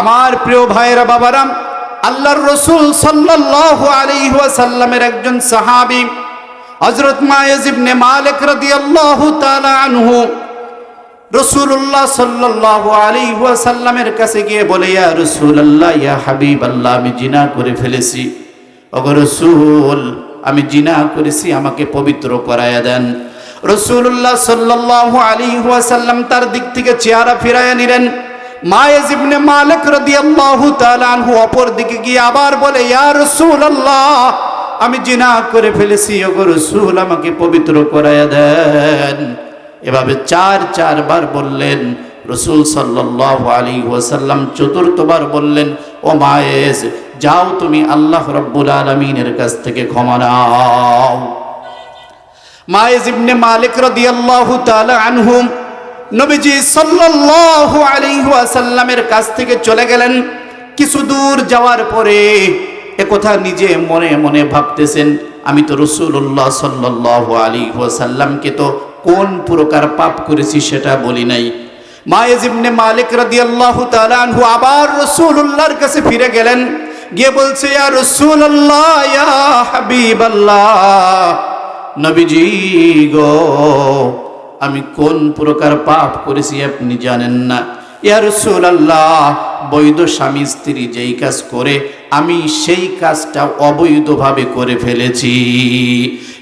আমার প্রিয় ভাইয়েরা বাবারাম আল্লাহর রসুল সাল্লাল্লাহু আলাইহি ওয়াসাল্লামের একজন সাহাবী, হযরত মায়েজ ইবনে মালিক রাদিয়াল্লাহু তাআলা আনহু রসুল্লাহ সাল্লাল্লাহু আলাইহি ওয়াসাল্লামের কাছে গিয়ে বলে, ইয়া রাসূলুল্লাহ, ইয়া হাবিবাল্লাহ, আমি জিনা করে ফেলেছি। ওগো রসুল, আমি জিনা করেছি, আমাকে পবিত্র করায়া দেন। রসুল্লাহ সাল্লাল্লাহু আলাইহি ওয়াসাল্লাম তার দিক থেকে চেহারা ফিরাইয়া নিলেন। মায়েজ ইবনে মালিক রাদিয়াল্লাহু তাআলা আনহু অপর দিকে গিয়ে আবার বলে, ইয়া রাসূলুল্লাহ, আমি জিনা করে ফেলেছি, ওগো রসুল, আমাকে পবিত্র করায়া দেন। এভাবে চার, চারবার বললেন, রসুল সাল্লাহ আলী ওয়াসাল্লাম চতুর্থবার বললেন, ও মায়েস যাও তুমি আল্লাহ রব্বুল আলমিনের কাছ থেকে ক্ষমা নাও। মায়েজ ইবনে মালিক রাদিয়াল্লাহু তাআলা আনহুম নবীজি সাল্লাল্লাহু আলাইহি ওয়াসাল্লামের কাছ থেকে চলে গেলেন। কিছু দূর যাওয়ার পরে একথা নিজে মনে মনে ভাবতেছেন, আমি তো রসুল্লাহ সাল্লাল্লাহু আলাইহি ওয়াসাল্লামকে তো কোন প্রকার পাপ করেছি সেটা বলি নাই। মায়েজ ইবনে মালিক রাদিয়াল্লাহু তাআলা আনহু আবার রাসূলুল্লাহর কাছে ফিরে গেলেন, গিয়ে বলছে, ইয়া ইয়া হাবিবাল্লাহ। নবীজি গো আমি কোন প্রকার পাপ করেছি আপনি জানেন না। ইয়া রাসূলুল্লাহ, বৈধ স্বামী স্ত্রী যেই কাজ করে, আমি সেই কাজটা অবৈধভাবে করে ফেলেছি।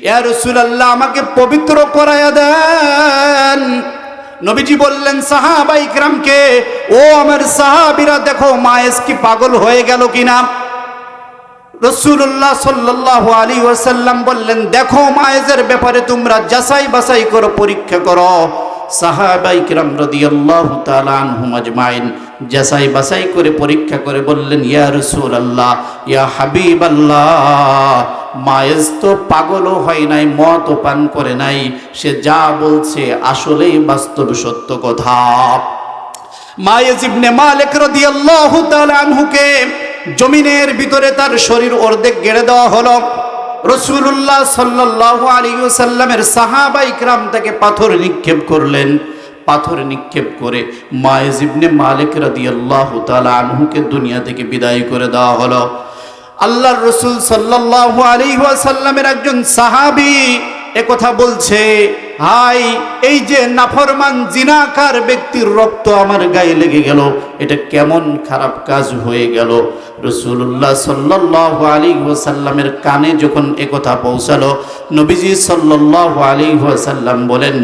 ইয়া রাসূলুল্লাহ, আমাকে পবিত্র করায়া দেন। নবীজি বললেন সাহাবা ইকরামকে, ও আমার সাহাবীরা, দেখো মায়েস কি পাগল হয়ে গেল কিনা? রসুল্লাহ সাল্লাহ আলী ওয়াসাল্লাম বললেন, দেখো মায়েজের ব্যাপারে তোমরা যাচাই বাছাই করো, পরীক্ষা করো। করে, পরীক্ষা করে বললেন, ইয়া আল্লাহ ইয়া হাবিব আল্লাহ মায়েজ তো পাগলও হয় নাই পান করে নাই, সে যা বলছে আসলেই বাস্তব সত্য কথা। মায়েজ ইবনে মালিক রাদিয়াল্লাহু তাআলা আনহুকে জমিনের ভিতরে তার শরীর অর্ধেক গেড়ে দেওয়া হলো। রসুল্লাহ সাল্লাল্লাহু আলাইহি ওয়াসাল্লামের সাহাবা ইকরাম তাকে পাথর নিক্ষেপ করলেন। পাথর নিক্ষেপ করে মায়েজ ইবনে মালিক রাদিয়াল্লাহু তাআলা আনহুকে দুনিয়া থেকে বিদায় করে দেওয়া হলো। আল্লাহর রসুল সাল্লাল্লাহু আলাইহি ওয়াসাল্লামের একজন সাহাবি কথা বলছে হাই, এই যে নাফরমান জিনাকার ব্যক্তির রক্ত আমার গায়ে লেগে গেল, এটা কেমন খারাপ কাজ হয়ে গেল? রসুল্লাহ সাল্লাহ আলী ওসাল্লামের কানে যখন একথা পৌঁছালো, নবীজি সাল্লাহ আলী ওসাল্লাম বলেন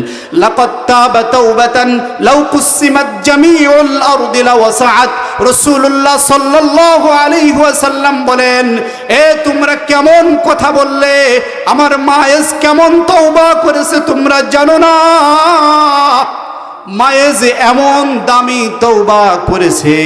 রসুল্লাহ সাল্লাহ আলী ওয়াসাল্লাম বলেন, এ, তোমরা কেমন কথা বললে? আমার মায়েস কেমন তৌবা করেছে তোমরা জানো না? মায়েজ এমন দামি তৌবা করেছে।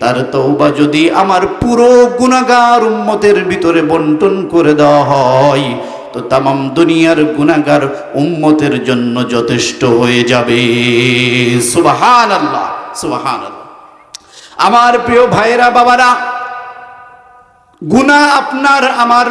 তার তৌবা যদি আমার পুরো গুণাগার উম্মতের ভিতরে বন্টন করে দেওয়া হয় তো তামাম দুনিয়ার গুণাগার উম্মতের জন্য যথেষ্ট হয়ে যাবে। সুবাহান আল্লাহ সুবাহান আমার প্রিয় ভাইয়েরা, বাবারা গুণা আপনার, আমার,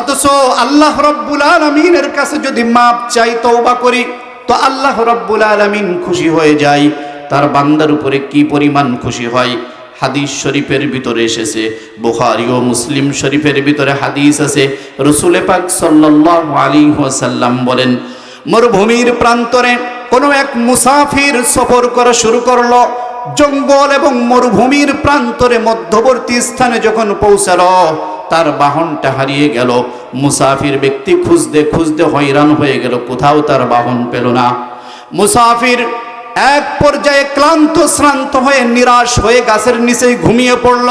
অথচ আল্লাহ রব্বুল আলমিনের কাছে যদি মাপ চাই তৌবা করি, তো আল্লাহ রব্বুল আলমিন খুশি হয়ে যায়। তার বান্দার উপরে কি পরিমাণ খুশি হয়? হাদিস শরীফের ভিতরে এসেছে, বুখারি ও মুসলিম শরীফের ভিতরে হাদিস আছে। রসুলে পাক সাল্লাহ আলী ওয়াসাল্লাম বলেন, মরুভূমির প্রান্তরে কোনো এক মুসাফির সফর করা শুরু করল। জঙ্গল এবং মরুভূমির প্রান্তরে মধ্যবর্তী স্থানে যখন পৌঁছালো, তার বাহনটা হারিয়ে গেল। মুসাফির ব্যক্তি খুঁজতে খুঁজতে হয়রান হয়ে গেল, কোথাও তার বাহন পেল না। মুসাফির এক পর্যায়ে ক্লান্ত, শ্রান্ত হয়ে নিরাশ হয়ে গাছের নিচেই ঘুমিয়ে পড়ল।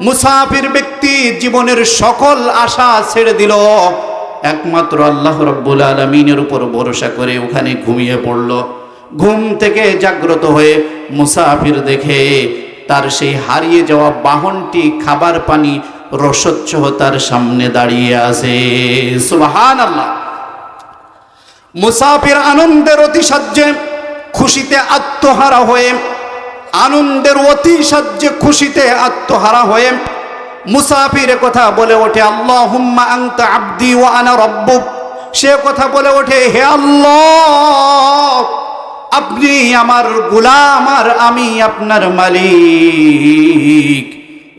মুসাফির ব্যক্তি জীবনের সকল আশা ছেড়ে দিল। একমাত্র আল্লাহ রব্বুল আলমিনের উপর ভরসা করে ওখানে ঘুমিয়ে পড়ল। ঘুম থেকে জাগ্রত হয়ে মুসাফির দেখে তার সেই হারিয়ে যাওয়া বাহনটি খাবার পানি রসচ্ছ তার সামনে দাঁড়িয়ে আছে। সুবাহান আল্লাহ মুসাফির আনন্দের অতি সাহায্যে খুশিতে আত্মহারা হয়ে, আনন্দের অতি সাহায্যে খুশিতে আত্মহারা হয়ে, মুসাফির কথা বলে ওঠে আল্লাহ হুম্মা আংতা আব্দি ও আনা রব্বুক। সে কথা বলে ওঠে, হে আল্লাহ, আপনি আমার গোলাম আর আমি আপনার মালিক।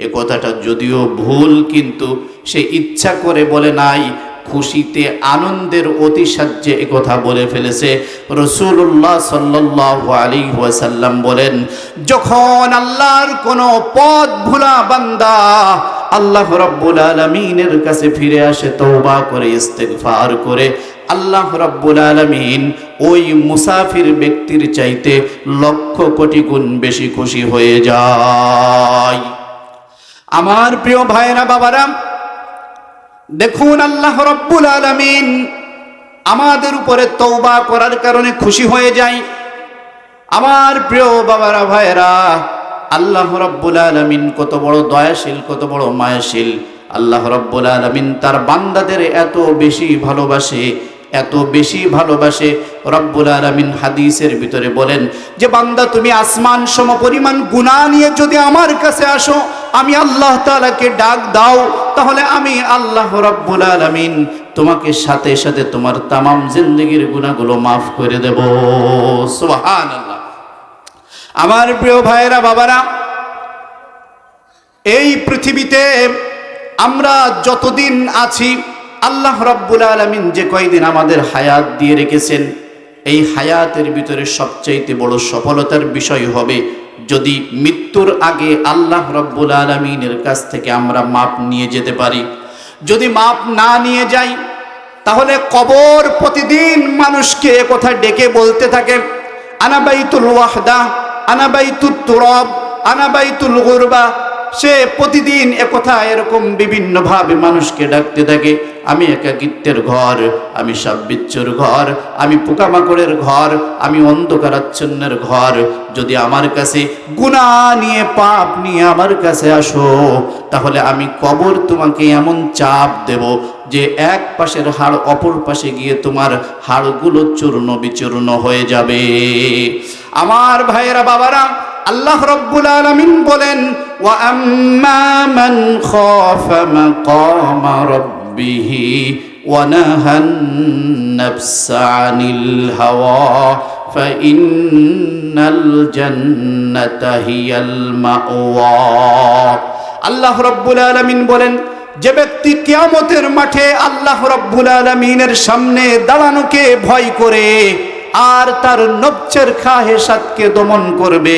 এ কথাটা যদিও ভুল, কিন্তু সে ইচ্ছা করে বলে নাই। খুশিতে, আনন্দের অতিসাহ্যে কথা বলে ফেলেছে। রসুল্লাহ সাল্লাহ আলী ওয়াসাল্লাম বলেন, যখন আল্লাহর কোনো পথ ভুলা বান্দা আল্লাহ রব্বুল আলমিনের কাছে ফিরে আসে তৌবা করে, ইস্তেগফার করে, আল্লাহ রব্বুল আলমিন ওই মুসাফির ব্যক্তির চাইতে লক্ষ কোটি গুণ বেশি খুশি হয়ে যায়। আমার প্রিয় ভাইরা বাবারা দেখুন আল্লাহ রব্বুল আলমিন আমাদের উপরে তৌবা করার কারণে খুশি হয়ে যায়। আমার প্রিয় বাবারা ভাইরা আল্লাহ রব্বুল আলমিন কত বড় দয়াশীল, কত বড় মায়াশীল। আল্লাহ রব্বুল আলমিন তার বান্দাদের এত বেশি ভালোবাসে। এত বেশি ভালোবাসে রব্বুল আলমিন হাদিসের ভিতরে বলেন যে বান্দা, তুমি আসমান সম পরিমাণ গুণা নিয়ে যদি আমার কাছে আসো, আমি আল্লাহ তালাকে ডাক দাও, তাহলে আমি আল্লাহ রব্বুল আলমিন তোমাকে সাথে সাথে তোমার তামাম জিন্দগির গুণাগুলো মাফ করে দেব। সুবহান আল্লাহ আমার প্রিয় ভাইয়েরা, বাবারা, এই পৃথিবীতে আমরা যতদিন আছি আল্লাহ রব্বুল আলমিন যে কয়দিন আমাদের হায়াত দিয়ে রেখেছেন, এই হায়াতের ভিতরে সবচাইতে বড় সফলতার বিষয় হবে যদি মৃত্যুর আগে আল্লাহ রব্বুল আলমিনের কাছ থেকে আমরা মাপ নিয়ে যেতে পারি। যদি মাপ না নিয়ে যাই, তাহলে কবর প্রতিদিন মানুষকে কথা ডেকে বলতে থাকে আনাবাইতুল ওয়াহদা আনাবাইতুল তুরব আনাবাইতুল গুরবা সে প্রতিদিন একথা এরকম বিভিন্নভাবে মানুষকে ডাকতে থাকে। আমি একাকিত্বের ঘর, আমি সাব্বিচ্ছর ঘর, আমি পোকামাকড়ের ঘর, আমি অন্ধকারাচ্ছন্নের ঘর। যদি আমার কাছে গুণা নিয়ে, পাপ নিয়ে আমার কাছে আসো, তাহলে আমি কবর তোমাকে এমন চাপ দেব যে এক পাশের হাড় অপর পাশে গিয়ে তোমার হাড়গুলো চূর্ণ বিচূর্ণ হয়ে যাবে। আমার ভাইয়েরা, বাবারা আল্লাহ রব্বুল আলমিন বলেন মান খাফা মাকামা রাব্বিহি ওয়া নাহান নাফসা আনিল হাওয়া ফাইন্নাল জান্নাতা হিয়াল মাওয়া। আল্লাহ রব্বুল আলমিন বলেন, যে ব্যক্তি কিয়ামতের মাঠে আল্লাহ রব্বুল আলমিনের সামনে দাঁড়ানোকে ভয় করে, আর তার নবচের খাহেসাতকে দমন করবে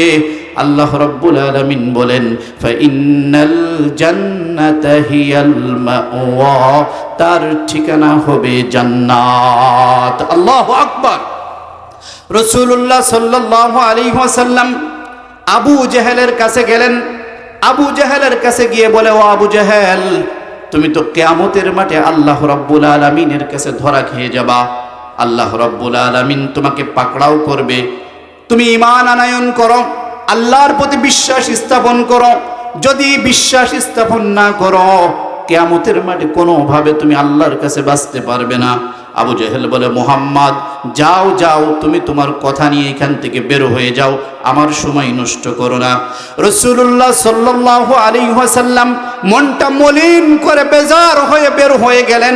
আল্লাহ রব্বুল আলামিন বলেন তার ঠিকানা হবে জান্নাত। আল্লাহু আকবার। রাসূলুল্লাহ সাল্লাল্লাহু আলাইহি ওয়াসাল্লাম আবু জেহেলের কাছে গেলেন। আবু জেহেলের কাছে গিয়ে বলে, ও আবু জেহেল, তুমি তো কেয়ামতের মাঠে আল্লাহ রব্বুল আলমিনের কাছে ধরা খেয়ে যাবা। আল্লাহ রব্বুল আলমিন তোমাকে পাকড়াও করবে। তুমি ইমান আনায়ন করো। আল্লাহর প্রতি বিশ্বাস স্থাপন করো। যদি বিশ্বাস স্থাপন না করো, কেয়ামতের মাঠে কোনোভাবে তুমি আল্লাহর কাছে বাঁচতে পারবে না। আবু জেহেল বলে, মোহাম্মদ, যাও যাও, তুমি তোমার কথা নিয়ে এখান থেকে বের হয়ে যাও। আমার সময় নষ্ট করো না। রসুল্লাহ সাল্লাহ আলী ওয়াসাল্লাম মনটা মলিন করে বেজার হয়ে বের হয়ে গেলেন।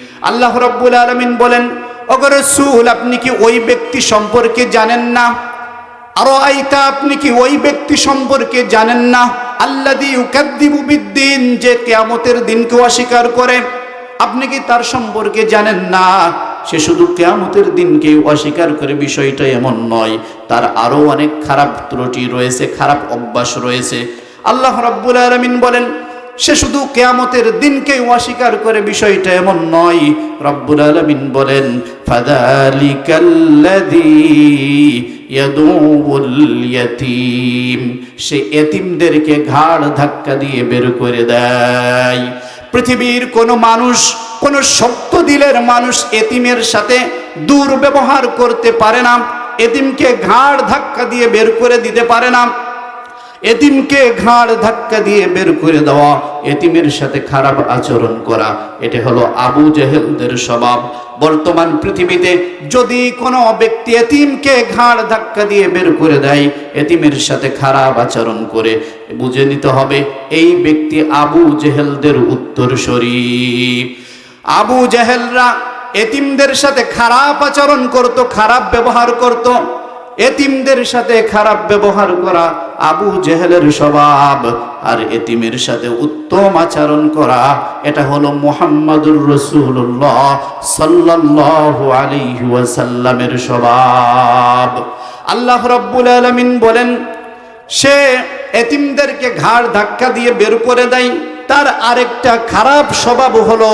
আল্লাহ রব্বুল আলমিন বলেন অগর রসুল, আপনি কি ওই ব্যক্তি সম্পর্কে জানেন না? আরও আইতা আপনি কি ওই ব্যক্তি সম্পর্কে জানেন না? আল্লাদি উকাদ্দিবু বিদ্দিন, যে কেয়ামতের দিনকে অস্বীকার করে। আপনি কি তার সম্পর্কে জানেন না? সে শুধু কেয়ামতের দিনকে অস্বীকার করে, বিষয়টা এমন নয়। তার আরও অনেক খারাপ ত্রুটি রয়েছে, খারাপ অভ্যাস রয়েছে। আল্লাহ রব্বুল আলমিন বলেন সে শুধু কেয়ামতের দিনকে অস্বীকার করে বিষয়টা এমন নয়। রব্বুল আলমিন বলেন সে এতিমদেরকে ঘাড় ধাক্কা দিয়ে বের করে দেয়। পৃথিবীর কোনো মানুষ, কোনো শক্ত দিলের মানুষ এতিমের সাথে দুর্ব্যবহার করতে পারে না, এতিমকে ঘাড় ধাক্কা দিয়ে বের করে দিতে পারে না। এতিমকে ঘাড় ধাক্কা দিয়ে বের করে দেওয়া, এতিমের সাথে খারাপ আচরণ করা, এটা হলো আবু জেহেলদের স্বভাব। বর্তমান পৃথিবীতে যদি কোনো ব্যক্তি এতিমকে ঘাড় ধাক্কা দিয়ে বের করে দেয়, এতিমের সাথে খারাপ আচরণ করে। বুঝে নিতে হবে, এই ব্যক্তি আবু জেহেলদের উত্তর উত্তরসূরি আবু জেহেলরা এতিমদের সাথে খারাপ আচরণ করত, খারাপ ব্যবহার করত। এতিমদের সাথে খারাপ ব্যবহার করা, আবু জেহেলের স্বভাব, আর এতিমের সাথে উত্তম আচরণ করা, এটা হলো মোহাম্মদুর রসুল্লাহ সাল্লাল্লাহু আলাইহি ওয়াসাল্লামের স্বভাব। আল্লাহ রাব্বুল আলামিন বলেন, সে এতিমদেরকে ঘাড় ধাক্কা দিয়ে বের করে দেয়, তার আরেকটা খারাপ স্বভাব হলো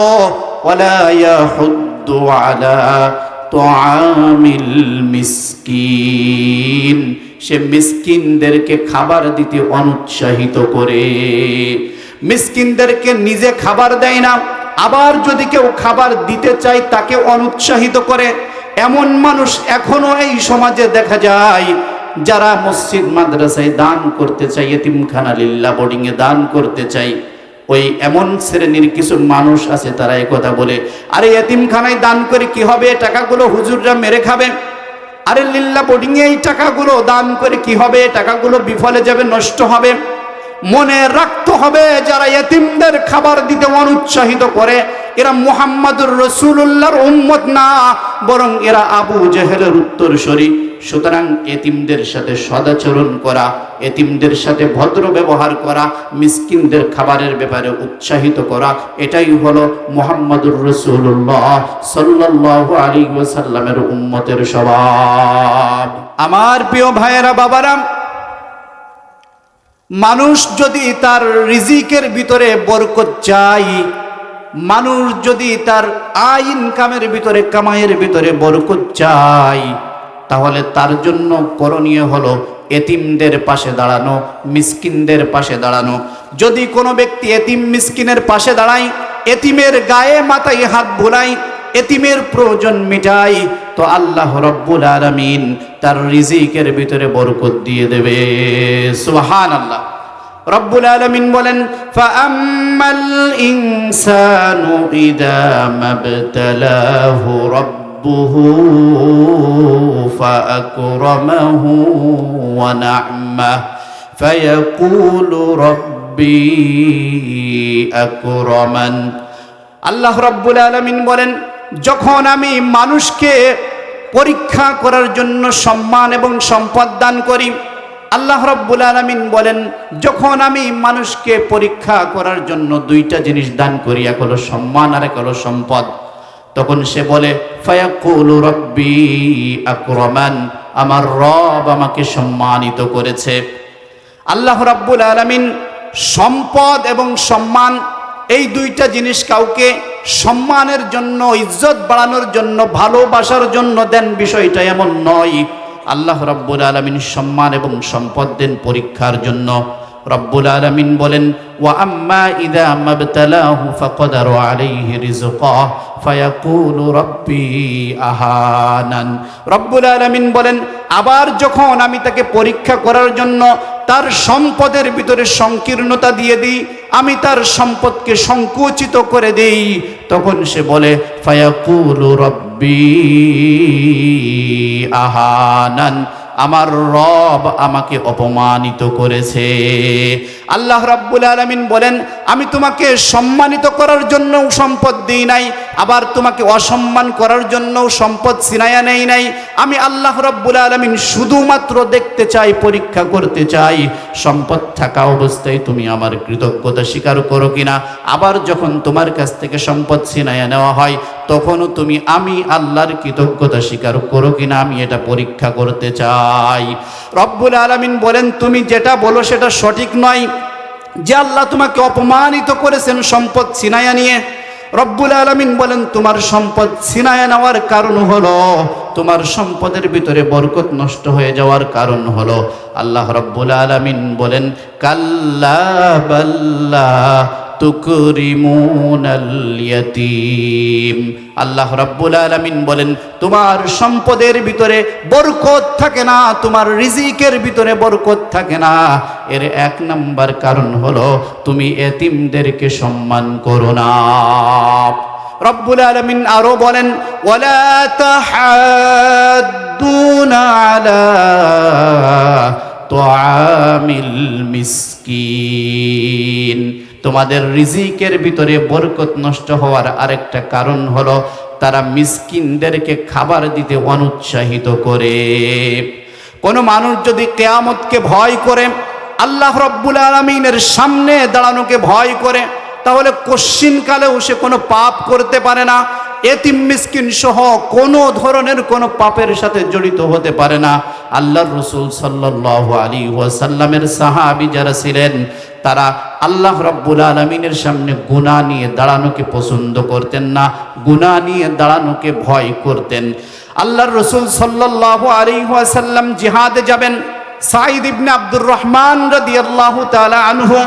আলা তোয়ামিল মিসকিন সে মিসকিনদেরকে খাবার দিতে অনুৎসাহিত করে মিসকিনদেরকে নিজে খাবার দেয় না আবার যদি কেউ খাবার দিতে চায় তাকে অনুৎসাহিত করে এমন মানুষ এখনও এই সমাজে দেখা যায় যারা মসজিদ মাদ্রাসায় দান করতে চাই এতিমখানা লিল্লা বোর্ডিংয়ে দান করতে চাই ওই এমন শ্রেণির কিছু মানুষ আছে, তারা কথা বলে, আরে এতিমখানায় দান করে কি হবে? টাকাগুলো হুজুররা মেরে খাবে। আরে লিল্লা বোর্ডিংয়ে এই টাকাগুলো দান করে কি হবে? টাকাগুলো বিফলে যাবে, নষ্ট হবে। মনে রাখতে হবে, যারা এতিমদের খাবার দিতে অনুৎসাহিত করে এরা মোহাম্মদুর রসুল্লাহর উম্মত না, বরং এরা আবু জেহেলের উত্তরসূরি। সুতরাং এতিমদের সাথে সদাচরণ করা, এতিমদের সাথে ভদ্র ব্যবহার করা, মিসকিনদের খাবারের ব্যাপারে উৎসাহিত করা, এটাই হলো মোহাম্মদুর রসুল্লাহ সাল্লাল্লাহু আলাইহি ওয়াসাল্লামের উম্মতের স্বভাব। আমার প্রিয় ভাইয়েরা বাবারাম মানুষ যদি তার রিজিকের ভিতরে বরকত চাই মানুষ যদি তার আয় ইনকামের ভিতরে, কামাইয়ের ভিতরে বরকত চাই তাহলে তার জন্য করণীয় হলো এতিমদের পাশে দাঁড়ানো, মিসকিনদের পাশে দাঁড়ানো। যদি কোনো ব্যক্তি এতিম মিসকিনের পাশে দাঁড়ায়, এতিমের গায়ে মাথায় হাত ভুলাই এতিমের প্রয়োজন মিটাই তো আল্লাহ রব্বুল আলামিন তার রিজিকের ভিতরে বরকত দিয়ে দেবে। সুবহান আল্লাহ রব্বুল আলমিন বলেন, ফাআম্মাল ইনসানু ইদা মাবতালাহু রাব্বুহু ফাআকরামাহু ওয়া না'মাহ ফায়াকুলু রব্বি আকরামান। আল্লাহ রব্বুল আলমিন বলেন, যখন আমি মানুষকে পরীক্ষা করার জন্য সম্মান এবং সম্পদ দান করি আল্লাহ রব্বুল আলমিন বলেন, যখন আমি মানুষকে পরীক্ষা করার জন্য দুইটা জিনিস দান করি, এক হলো সম্মান আর এক হলো সম্পদ। তখন সে বলে, ফায়াকুলু রব্বি আকরমান, আমার রব আমাকে সম্মানিত করেছে। আল্লাহ রাব্বুল আলামিন সম্পদ এবং সম্মান, এই দুইটা জিনিস কাউকে সম্মানের জন্য, ইজ্জত বাড়ানোর জন্য, ভালোবাসার জন্য দেন, বিষয়টা এমন নয়। আল্লাহ রব্বুল আলমিন সম্মান এবং সম্পদ দেন পরীক্ষার জন্য। রব্বুল আলমিন বলেন আহানান। রব্বুল আলমিন বলেন, আবার যখন আমি তাকে পরীক্ষা করার জন্য তার সম্পদের ভিতরে সংকীর্ণতা দিয়ে দিই, আমি তার সম্পদকে সংকুচিত করে দেই, তখন সে বলে, ফায়াকুলু রব্বি আহানান। আমার রব আমাকে অপমানিত করেছে। আল্লাহ রাব্বুল আলামিন বলেন, আমি তোমাকে সম্মানিত করার জন্য সম্পদ দিই নাই, আবার তোমাকে অসম্মান করার জন্য সম্পদ সিনায়া নেই নাই। আমি আল্লাহ রাব্বুল আলামিন শুধুমাত্র দেখতে চাই, পরীক্ষা করতে চাই, সম্পদ থাকা অবস্থায় তুমি আমার কৃতজ্ঞতা স্বীকার করো কিনা। আবার যখন তোমার কাছ থেকে সম্পদ সিনায়া নেওয়া হয়, তখনও তুমি আমি আল্লাহর কৃতজ্ঞতা স্বীকার করো কিনা, আমি এটা পরীক্ষা করতে চাই। রব্বুল আলামিন বলেন, তুমি যেটা বলো সেটা সঠিক নয়। যে আল্লাহ তোমাকে অপমানিত করেছেন সম্পদ ছিনায়া নিয়ে, রব্বুল আলমিন বলেন, তোমার সম্পদ ছিনায়া নেওয়ার কারণ হলো, তোমার সম্পদের ভিতরে বরকত নষ্ট হয়ে যাওয়ার কারণ হলো। আল্লাহ রব্বুল আলমিন বলেন, কাল্লা আল্লাহ রাব্বুল আলামিন বলেন, তোমার সম্পদের ভিতরে বরকত থাকে না, তোমার রিজিকের ভিতরে বরকত থাকে না। এর এক নাম্বার কারণ হলো, তুমি এতিমদেরকে সম্মান করো না। রব্বুল আলমিন আরও বলেন, ওয়ালা তাহাদ্দুনা আলা তোয়ামিল মিসকিন। তোমাদের রিজিকের ভিতরে বরকত নষ্ট হওয়ার আরেকটা কারণ হলো তারা মিসকিনদেরকে খাবার দিতে অনুৎসাহিত করে। কোনো মানুষ যদি কেয়ামতকে ভয় করে, আল্লাহ রব্বুল আলমিনের সামনে দাঁড়ানোকে ভয় করে, তাহলে কশ্চিনকালেও সে কোনো পাপ করতে পারে না। এতিম মিসকিন সহ কোনো ধরনের কোনো পাপের সাথে জড়িত হতে পারে না। আল্লাহর রসুল সাল্লাহ আলী ওয়াসাল্লামের সাহাবি যারা ছিলেন তারা আল্লাহ রব্বুল আলমিনের সামনে গুণা নিয়ে দাঁড়ানোকে পছন্দ করতেন না গুণা নিয়ে দাঁড়ানোকে ভয় করতেন। আল্লাহর রসুল সাল্লাহ আলী ওয়াসাল্লাম জিহাদে যাবেন। সাইদ ইবনে আব্দুর রহমান রাদিয়াল্লাহু তাআলা আনহু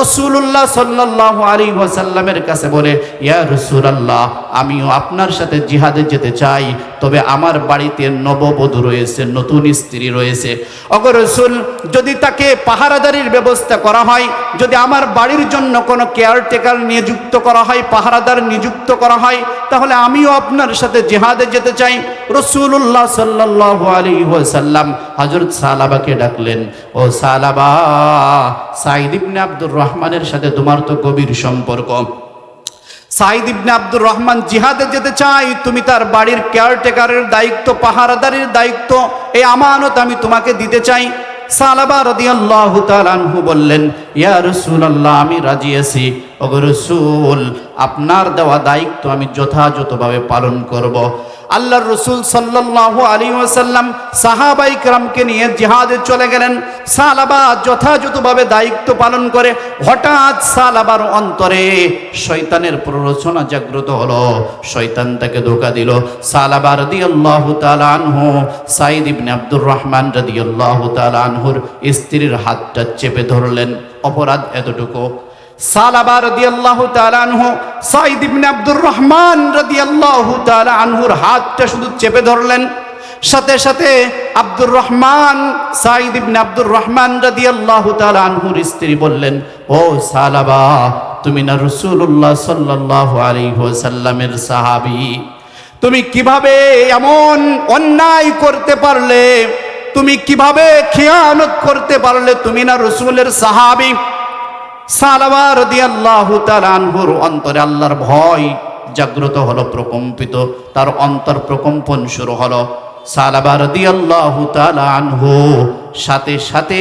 রাসূলুল্লাহ সাল্লাল্লাহু আলাইহি ওয়াসাল্লামের কাছে বলে, ইয়া রাসূলুল্লাহ, আমিও আপনার সাথে জিহাদে যেতে চাই, তবে আমার বাড়িতে নববধূ রয়েছে, নতুন স্ত্রী রয়েছে। অগর রসুল, যদি তাকে পাহারাদারির ব্যবস্থা করা হয়, যদি আমার বাড়ির জন্য কোনো কেয়ারটেকার নিযুক্ত করা হয়, পাহারাদার নিযুক্ত করা হয়, তাহলে আমিও আপনার সাথে জেহাদে যেতে চাই। রসুল্লাহ সাল্লাহ আলী সাল্লাম হজরত সালাবাকে ডাকলেন, ও সালাবা সাইদ আব্দুর রহমানের সাথে তোমার তো গভীর সম্পর্ক। সাইদ ইবনে আব্দুর রহমান জিহাদে যেতে চাই তুমি তার বাড়ির কেয়ারটেকারের দায়িত্ব, পাহারাদারির দায়িত্ব, এই আমানত আমি তোমাকে দিতে চাই। সালাবা রাদিয়াল্লাহু আনহু বললেন ইয়া রসুল আল্লাহ আমি রাজি আছি। ওগো রসুল, আপনার দেওয়া দায়িত্ব আমি যথাযথভাবে পালন করব। আল্লাহ রসুল সাল্লাহ আলী ওসাল্লাম সাহাবাই ক্রামকে নিয়ে জিহাদে চলে গেলেন। সালাবা যথাযথভাবে দায়িত্ব পালন করে হঠাৎ সালাবার অন্তরে শৈতানের প্ররোচনা জাগ্রত হলো। শৈতান তাকে ধোকা দিল। সালাবা রদিয়াল্লাহু তালহ সাইদ ইবনে আব্দুর রহমান রদিয়াল্লাহু তালহুর স্ত্রীর হাতটা চেপে ধরলেন। অপরাধ এতটুকু। সালাবা রাদিয়াল্লাহু তাআলা আনহু সাইদ ইবনে আব্দুর রহমান রাদিয়াল্লাহু তাআলা আনহুর হাতটা শুধু চেপে ধরলেন। সাথে সাথে আব্দুর রহমান সাইদ ইবনে আব্দুর রহমান রাদিয়াল্লাহু তাআলা আনহুর স্ত্রী বললেন, ও সালাবা, তুমি না রাসূলুল্লাহ সাল্লাল্লাহু আলাইহি ওয়াসাল্লামের সাহাবী। তুমি কীভাবে এমন অন্যায় করতে পারলে? তুমি কীভাবে খেয়ানত করতে পারলে তুমি না রসুলের সাহাবি? সালাবার দিয়াল্লাহু তাআলা আনহুর অন্তরে আল্লাহর ভয় জাগ্রত হলো, প্রকম্পিত। তার অন্তর প্রকম্পন শুরু হলো। সালাবার দিয়াল্লাহু তাআলা আনহু সাথে সাথে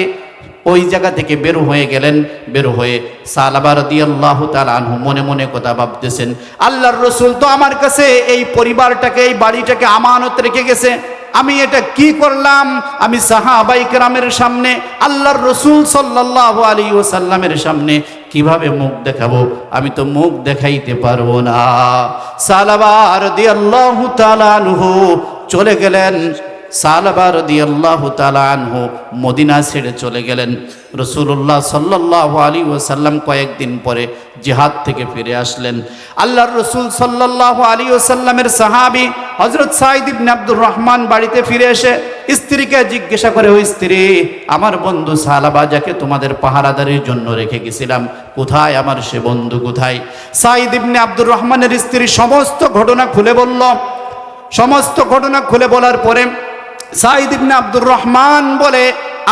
ওই জায়গা থেকে বের হয়ে গেলেন। বের হয়ে সালাবার দিয়াল্লাহু তাআলা আনহু মনে মনে কথা ভাবতেছেন, আল্লাহর রসুল তো আমার কাছে এই পরিবারটাকে, এই বাড়িটাকে আমানত রেখে গেছে। আমি এটা কি করলাম? আমি সাহাবাই কেরামের সামনে, আল্লাহর রসুল সাল্লাহ আলী ওসাল্লামের সামনে কীভাবে মুখ দেখাবো? আমি তো মুখ দেখাইতে পারব না। সালাবার দিয়াল্লাহু তালানহু চলে গেলেন। সালাবার দিয়াল্লাহু তালানহু মদিনা ছেড়ে চলে গেলেন। রসুল্লাহ সাল্লাহ আলী ওসাল্লাম কয়েকদিন পরে জিহাদ থেকে ফিরে আসলেন। আল্লাহর রসুল সাল্লাহ আলী ওসাল্লামের সাহাবি হজরত সাইদ ইবনে আব্দুর রহমান বাড়িতে ফিরে এসে স্ত্রীকে জিজ্ঞাসা করে, ওই স্ত্রী, আমার বন্ধু সালাবা যাকে তোমাদের পাহারাদারির জন্য রেখে গেছিলাম, কোথায় আমার সে বন্ধু, কোথায়? সাইদ ইবনে আব্দুর রহমানের স্ত্রী সমস্ত ঘটনা খুলে বলল। সমস্ত ঘটনা খুলে বলার পরে সাইদ ইবনে আব্দুর রহমান বলে,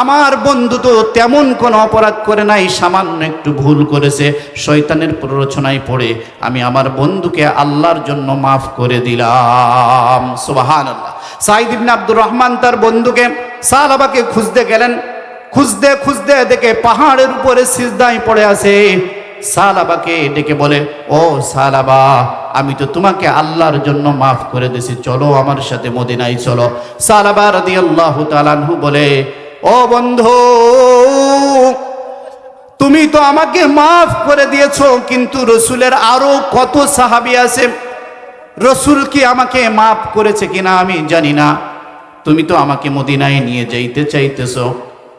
আমার বন্ধু তো তেমন কোনো অপরাধ করে নাই, সামান্য একটু ভুল করেছে। শয়তানের প্ররোচনায় পড়ে আমি আমার বন্ধুকে আল্লাহর জন্য মাফ করে দিলাম। সুবাহান আল্লাহ সাইদ ইবনে আব্দুর রহমান তার বন্ধুকে সালাবাকে খুঁজতে গেলেন। খুঁজতে খুঁজতে দেখে পাহাড়ের উপরে সিজদায় পড়ে আছে। সালাবাকে ডেকে বলে, ও সালাবা আমি তো তোমাকে আল্লাহর জন্য মাফ করে দিছি চলো আমার সাথে মদিনায় চলো। সালাবা রাদিয়াল্লাহু তাআলাহু বলে, ও বন্ধু, তুমি তো আমাকে মাফ করে দিয়েছ, কিন্তু রসুলের আরও কত সাহাবি আছে? রসুল কি আমাকে মাফ করেছে কিনা আমি জানি না। তুমি তো আমাকে মদিনায় নিয়ে যাইতে চাইতেছো।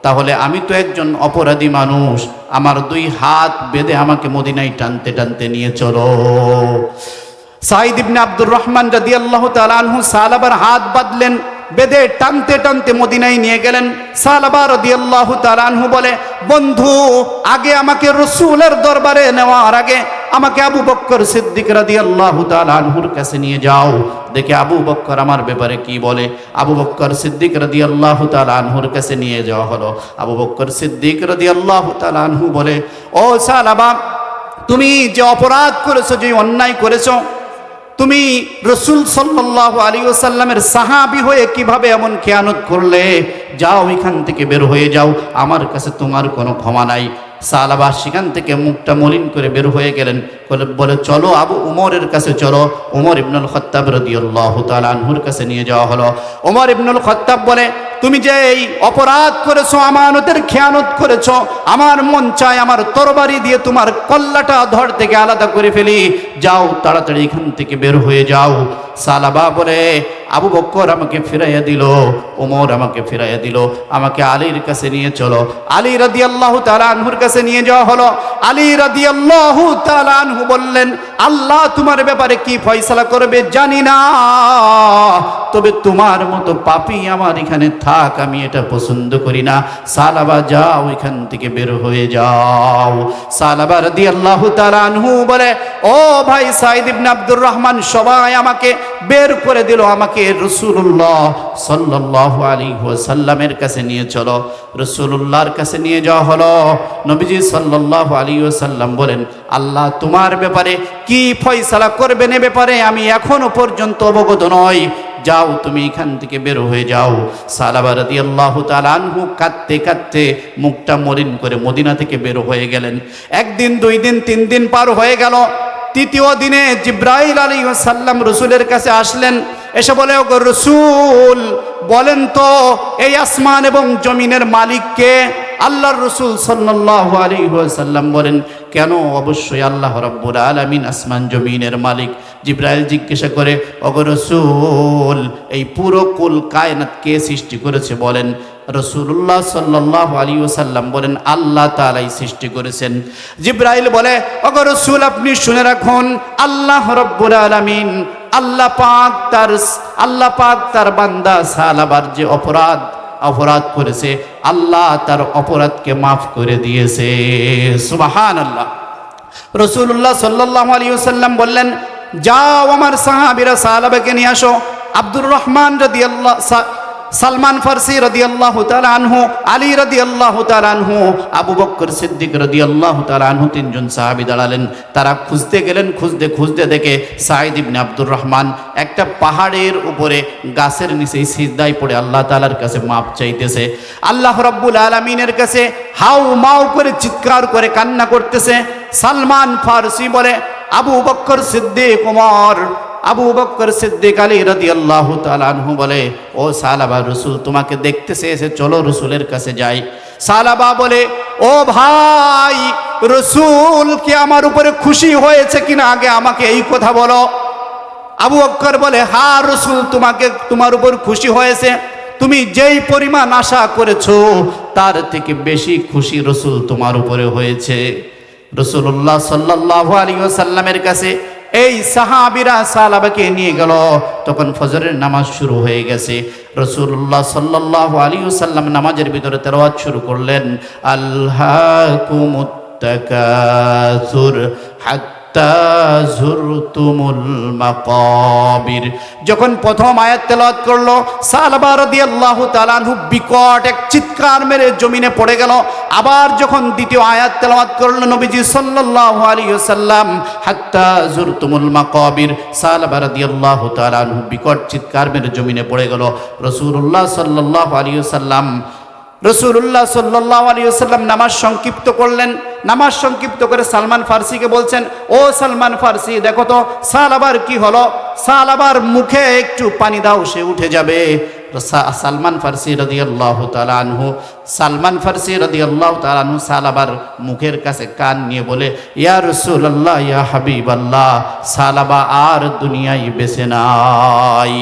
তাহলে আমি তো একজন অপরাধী মানুষ। আমার দুই হাত বেঁধে আমাকে মদিনায় টানতে টানতে নিয়ে চলো। সাইদ ইবনে আব্দুর রহমান রাদিয়াল্লাহু তাআলা আনহু সালাবার হাত বাঁধলেন বেদে টানতে টানতে মদিনায় নিয়ে গেলেন। সালাবা রাদিয়াল্লাহু তাআলা আনহু বলে, বন্ধু, আগে আমাকে রসুলের দরবারে নেওয়ার আগে আমাকে আবু বক্কর সিদ্দিক রাদিয়াল্লাহু তাআলা আনহুর কাছে নিয়ে যাও। দেখে আবু বক্কর আমার ব্যাপারে কি বলে? আবু বক্কর সিদ্দিক রাদিয়াল্লাহু তাআলা আনহুর কাছে নিয়ে যাওয়া হলো। আবু বক্কর সিদ্দিক রাদিয়াল্লাহু তাআলা আনহু বলে, ও সালাবা, তুমি যে অপরাধ করেছ, যে অন্যায় করেছ তুমি রসুল সাল্লাহ আলী ওসাল্লামের সাহাবি হয়ে কীভাবে এমন খেয়ানত করলে? যাও এখান থেকে বের হয়ে যাও, আমার কাছে তোমার কোনো ক্ষমা নাই। সালাবা সেখান থেকে মুখটা মলিন করে বের হয়ে গেলেন। বলে চলো আবু উমরের কাছে চলো। উমর ইবনুল খত্তাব রদিয়াল্লাহ তালানহুর কাছে নিয়ে যাওয়া হলো। উমর ইবনুল খত্তাব বলে, তুমি যে এই অপরাধ করেছ, আমানতের খেয়ানত করেছ, আমার মন চায় আমার তরবারি দিয়ে তোমার কল্লাটা ধর থেকে আলাদা করে ফেলি। যাও, তাড়াতাড়ি এখান থেকে বের হয়ে যাও। সালাবা বলে আবু বক্কর আমাকে ফিরাইয়া দিল ওমর আমাকে ফিরাইয়া দিল, আমাকে আলীর কাছে নিয়ে চলো। আলী রাদি আল্লাহ আনহুর কাছে নিয়ে যাওয়া হলো। আলী রাদি আল্লাহ আনহু বললেন, আল্লাহ তোমার ব্যাপারে কি ফয়সলা করবে জানি না। তবে তোমার মতো পাপি আমার এখানে থাক, আমি এটা পছন্দ করি না। সালাবা, যাও, এখান থেকে বের হয়ে যাও। সালাবা রাদি আল্লাহ আনহু বলে, ও ভাই সাইদ ইবনে আব্দুর রহমান, সবাই আমাকে বের করে দিল, আমাকে রসুল্লাহ সাল্লাহ আলী সাল্লামের কাছে নিয়ে চলো। রসুল্লাহর কাছে নিয়ে যাওয়া হলো। নবীজি সাল্লাহ আলী সাল্লাম বলেন, আল্লাহ তোমার ব্যাপারে কি ফয়সালা করবেন এ ব্যাপারে আমি এখনও পর্যন্ত অবগত নই। যাও, তুমি এখান থেকে বের হয়ে যাও। সালাবারদি আল্লাহ তালানহু কাঁদতে কাঁদতে মুখটা মলিন করে মদিনা থেকে বের হয়ে গেলেন। একদিন, দুই দিন, তিন দিন পার হয়ে গেল। তৃতীয় দিনে জিব্রাইল আলী সাল্লাম রসুলের কাছে আসলেন। এসে বলে রসুল, বলেন তো, এই আসমান এবং জমিনের মালিককে আল্লাহর রসুল সাল্লাহ আলী সাল্লাম বলেন, কেন? অবশ্যই আল্লাহ রব্বুল আলমিন আসমান জমিনের মালিক। জিব্রাইল জিজ্ঞাসা করে, ওগো রসুল, এই পুরো কুল কায়নাত কে সৃষ্টি করেছে? বলেন রসুল্লাহ সাল্লাহ আলী ওসাল্লাম বলেন, আল্লাহ তালাই সৃষ্টি করেছেন। জিব্রাইল বলে অগ রসুল, আপনি শুনে রাখুন, আল্লাহ রব্বুর আলমিন, আল্লাহ পাক তার আল্লাহ পাক তার বান্দা সালাবার যে অপরাধ অপরাধ করেছে, আল্লাহ তার অপরাধকে মাফ করে দিয়েছে। সুবাহান আল্লাহ রসুল্লাহ সাল্লাহ আলী ওসাল্লাম বললেন যাও আমার সাহাবিরা সাহাবাকে নিয়ে আসো। আব্দুর রহমান যদি আল্লাহ সালমান ফার্সি রদি আল্লাহ আনহু, আলী রদি আল্লাহ আনহু, আবু বক্কর সিদ্দিক রদি আল্লাহ আনহু তিনজন সাহাবি দাঁড়ালেন। তারা খুঁজতে গেলেন, খুঁজতে খুঁজতে দেখে সাইদ ইবনে আব্দুর রহমান একটা পাহাড়ের উপরে গাছের নিচে সিদ্ধায় পড়ে আল্লাহ তালার কাছে মাপ চাইতেছে। আল্লাহ রব্বুল আলমিনের কাছে হাউ মাউ করে চিৎকার করে কান্না করতেছে। সালমান ফার্সি বলে আবু বক্কর সিদ্দিক ওমর আবু বক্কর সিদ্দিক আলী রদি আল্লাহ তালানহু বলে, ও সালাবা রসুল, তোমাকে দেখতেছে এসে চলো রসুলের কাছে যাই। সালাবা বলে, ও ভাই, রসুল কি আমার উপরে খুশি হয়েছে কিনা আগে আমাকে এই কথা বলো? আবু অক্কর বলে, হা রসুল, তোমাকে, তোমার উপর খুশি হয়েছে। তুমি যেই পরিমাণ আশা করেছ, তার থেকে বেশি খুশি রসুল তোমার উপরে হয়েছে। রসুল্লাহ সাল্লাহ আলী সাল্লামের কাছে এই সাহাবিরা সালাবাকে নিয়ে গেল। তখন ফজরের নামাজ শুরু হয়ে গেছে। রসুল্লাহ সাল্লাহ আলী সাল্লাম নামাজের ভিতরে তেরোয়াজ শুরু করলেন। আল্লাহ কুমুত্তাকাসুর যখন প্রথম আয়াত তেলাওয়াত করল সালবা রাদিয়াল্লাহু তাআলা বিকট এক চিৎকার মেরে জমিনে পড়ে গেল। আবার যখন দ্বিতীয় আয়াত তেলাওয়াত করল নবীজি সাল্লাল্লাহু আলাইহি ওয়াসাল্লাম হাত্তা জুরতুমুল মাকাবির সালবা রাদিয়াল্লাহু তাআলা বিকট চিৎকার মেরে জমিনে পড়ে গেল। রাসূলুল্লাহ সাল্লাল্লাহু আলাইহি ওয়াসাল্লাম রসুল্লাহ সাল্লাহ আলী সাল্লাম নামাজ সংক্ষিপ্ত করলেন। নামাজ সংক্ষিপ্ত করে সালমান ফার্সিকে বলছেন, ও সালমান ফার্সি, দেখো তো, সাল আবার কি হলো? সাল আবার মুখে একটু পানি দাও, সে উঠে যাবে। সালমান ফার্সি রদি আল্লাহ আনহু, সালমান ফার্সি রদি আল্লাহ তালানহু সাল আবার মুখের কাছে কান নিয়ে বলে, ইয়া রসুল আল্লাহ ইয়া হাবিব আল্লাহ সালাবা আর দুনিয়ায় বেছে নাই।